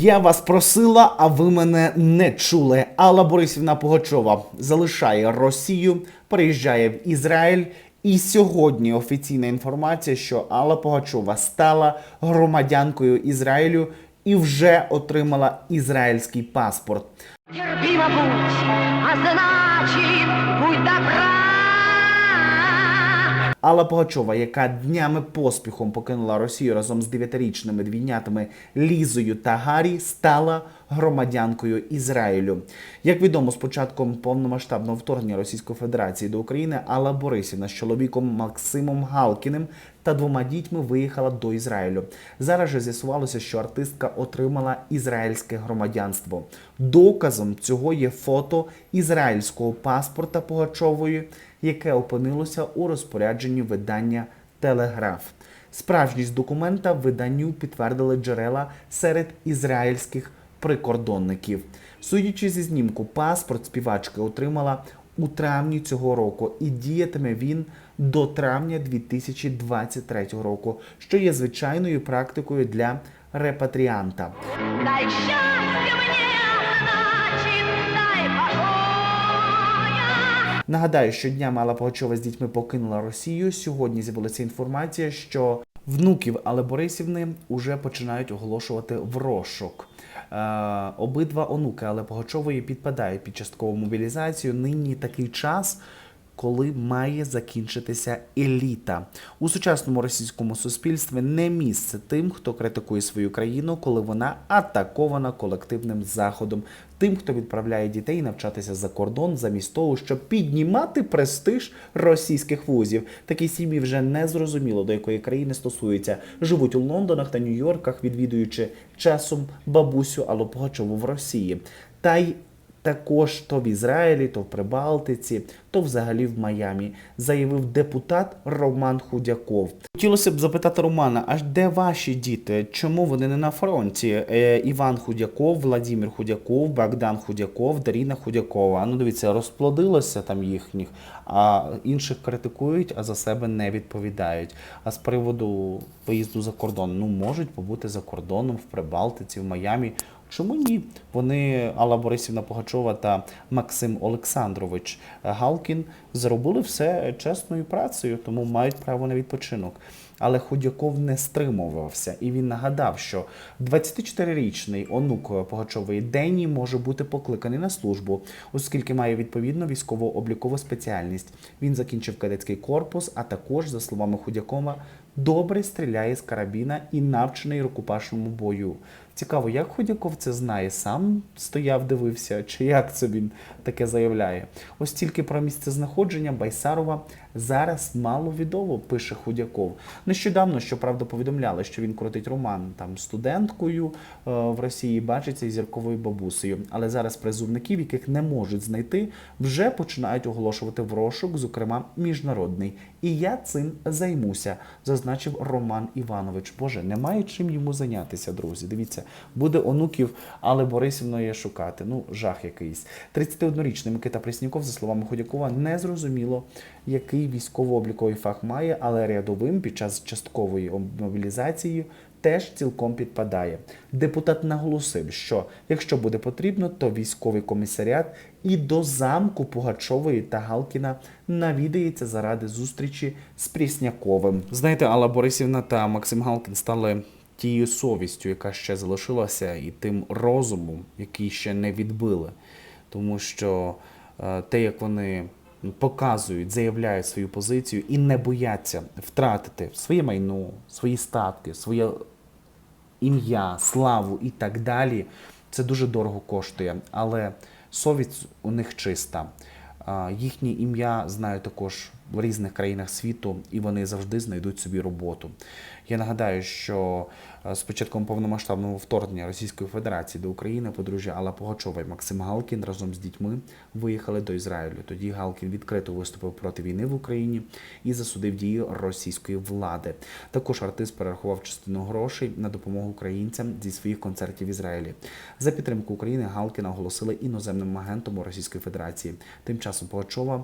Я вас просила, а ви мене не чули. Алла Борисівна Пугачова залишає Росію, переїжджає в Ізраїль. І сьогодні офіційна інформація, що Алла Пугачова стала громадянкою Ізраїлю і вже отримала ізраїльський паспорт. Терпимо будь, а значит, будь добра. Алла Пугачова, яка днями поспіхом покинула Росію разом з дев'ятирічними двійнятами Лізою та Гаррі, стала громадянкою Ізраїлю. Як відомо, з початком повномасштабного вторгнення Російської Федерації до України Алла Борисівна з чоловіком Максимом Галкіним та двома дітьми виїхала до Ізраїлю. Зараз же з'ясувалося, що артистка отримала ізраїльське громадянство. Доказом цього є фото ізраїльського паспорта Пугачової, яке опинилося у розпорядженні видання Телеграф. Справжність документа виданню підтвердили джерела серед ізраїльських прикордонників. Судячи зі знімку, паспорт співачки отримала у травні цього року, і діятиме він до травня 2023 року, що є звичайною практикою для репатріанта. Дай счастья мне, Нагадаю, що днями Алла Пугачова з дітьми покинула Росію. Сьогодні з'явилася інформація, що внуків Але Борисівни вже починають оголошувати в розшук. Е, обидва онуки Але Погачової підпадають під часткову мобілізацію. Нині такий час. Коли має закінчитися еліта у сучасному російському суспільстві, не місце тим, хто критикує свою країну, коли вона атакована колективним заходом, тим, хто відправляє дітей навчатися за кордон, замість того, щоб піднімати престиж російських вузів. Такі сім'ї вже не зрозуміло до якої країни стосуються. Живуть у Лондонах та Нью-Йорках, відвідуючи часом бабусю Аллу Пугачову в Росії. Та й також то в Ізраїлі, то в Прибалтиці, то взагалі в Майамі, заявив депутат Роман Худяков. Хотілося б запитати Романа, аж де ваші діти? Чому вони не на фронті? Е, Іван Худяков, Владимир Худяков, Богдан Худяков, Даріна Худякова. Ну, дивіться, розплодилося там їхніх, а інших критикують, а за себе не відповідають. А з приводу виїзду за кордон, ну можуть побути за кордоном в Прибалтиці, в Майамі. Чому ні? Вони Алла Борисівна Пугачова та Максим Олександрович Галкін зробили все чесною працею, тому мають право на відпочинок. Але Худяков не стримувався, і він нагадав, що 24-річний онук Пугачової Дені може бути покликаний на службу, оскільки має відповідну військово-облікову спеціальність. Він закінчив кадетський корпус, а також, за словами Худякова, добре стріляє з карабіна і навчений рукопашному бою. Цікаво, як Ходяков це знає, сам стояв, дивився, чи як це він таке заявляє. Ось тільки про місце знаходження Байсарова зараз мало відомо, пише Худяков. Нещодавно, щоправда, повідомляли, що він крутить роман там студенткою е, в Росії, бачиться із зірковою бабусею. Але зараз призовників, яких не можуть знайти, вже починають оголошувати в розшук, зокрема міжнародний. І я цим займуся, зазначив Роман Іванович. Боже, немає чим йому зайнятися, друзі. Дивіться, буде онуків Алли Борисівної шукати. Ну, жах якийсь. 31-річний Микита Пресняков, за словами Ходякова, не зрозуміло, який військово-обліковий фах має, але рядовим під час часткової мобілізації теж цілком підпадає. Депутат наголосив, що якщо буде потрібно, то військовий комісаріат і до замку Пугачової та Галкіна навідається заради зустрічі з Прісняковим. Знаєте, Алла Борисівна та Максим Галкін стали тією совістю, яка ще залишилася, і тим розумом, який ще не відбили. Тому що е, те, як вони показують, заявляють свою позицію і не бояться втратити своє майно, свої статки, своє ім'я, славу і так далі, це дуже дорого коштує. Але совість у них чиста. Їхнє ім'я знаю також в різних країнах світу, і вони завжди знайдуть собі роботу. Я нагадаю, що е, з початком повномасштабного вторгнення Російської Федерації до України подружжя Алла Пугачова і Максим Галкін разом з дітьми виїхали до Ізраїлю. Тоді Галкін відкрито виступив проти війни в Україні і засудив дії російської влади. Також артист перерахував частину грошей на допомогу українцям зі своїх концертів в Ізраїлі. За підтримку України Галкіна оголосили іноземним агентом у Російської Федерації. Тим часом Пугачова е,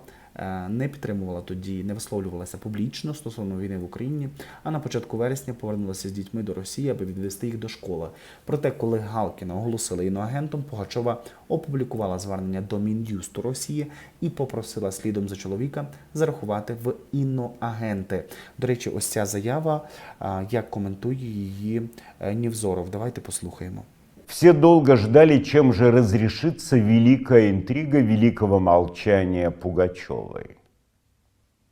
не підтримувала тоді, не висловлювалася публічно стосовно війни в Україні. А на початку вересня повернулася з дітьми до Росії, аби відвести їх до школи. Проте, коли Галкіна оголосили іноагентом, Пугачова опублікувала звернення до Мін'юсту Росії і попросила слідом за чоловіка зарахувати в іноагенти. До речі, ось ця заява, а, як коментує її е, Нівзоров. Давайте послухаємо. Все долго ждали, чем же разрешится великая интрига великого молчания Пугачевой.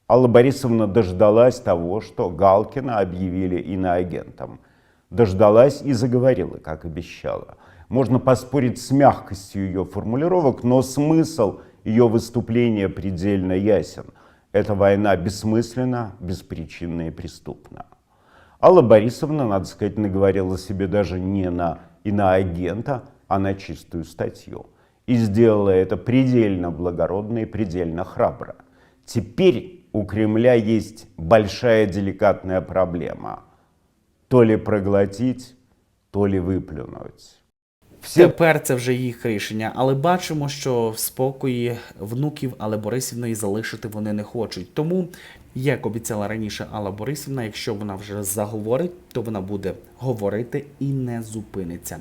Алла Борисовна дождалась того, что Галкина объявили иноагентом. Дождалась и заговорила, как обещала. Можно поспорить с мягкостью ее формулировок, но смысл ее выступления предельно ясен. Эта война бессмысленна, беспричинна и преступна. Алла Борисовна, надо сказать, наговорила себе даже не на иноагента, а на чистую статью. И сделала это предельно благородно и предельно храбро. Теперь у Кремля есть большая деликатная проблема. То ли проглотить, то ли выплюнуть. Все Тепер це вже їх рішення, але бачимо, що в спокої внуків Алли Борисівної залишити вони не хочуть. Тому, як обіцяла раніше Алла Борисівна, якщо вона вже заговорить, то вона буде говорити і не зупиниться.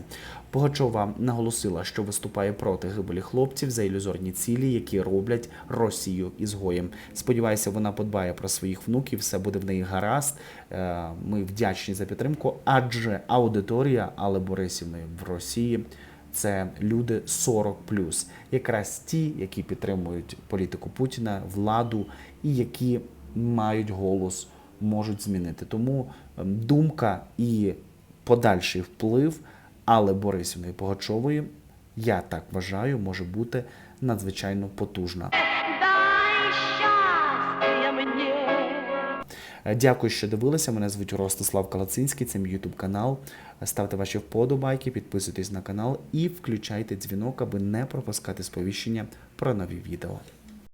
Пугачова наголосила, що виступає проти гибелі хлопців за ілюзорні цілі, які роблять Росію ізгоєм. Сподіваюся, вона подбає про своїх внуків, все буде в неї гаразд. Е, Ми вдячні за підтримку, адже аудиторія Алли Борисівної в Росії це люди 40 якраз ті, які підтримують політику Путіна, владу і які мають голос, можуть змінити. Тому ем, думка і подальший вплив Алли Борисівної Погачової, я так вважаю, може бути надзвичайно потужна. Е, Дякую, що дивилися. Мене звуть Ростислав Калацинський, це мій ютуб канал. Ставте ваші вподобайки, підписуйтесь на канал і включайте дзвінок, аби не пропускати сповіщення про нові відео.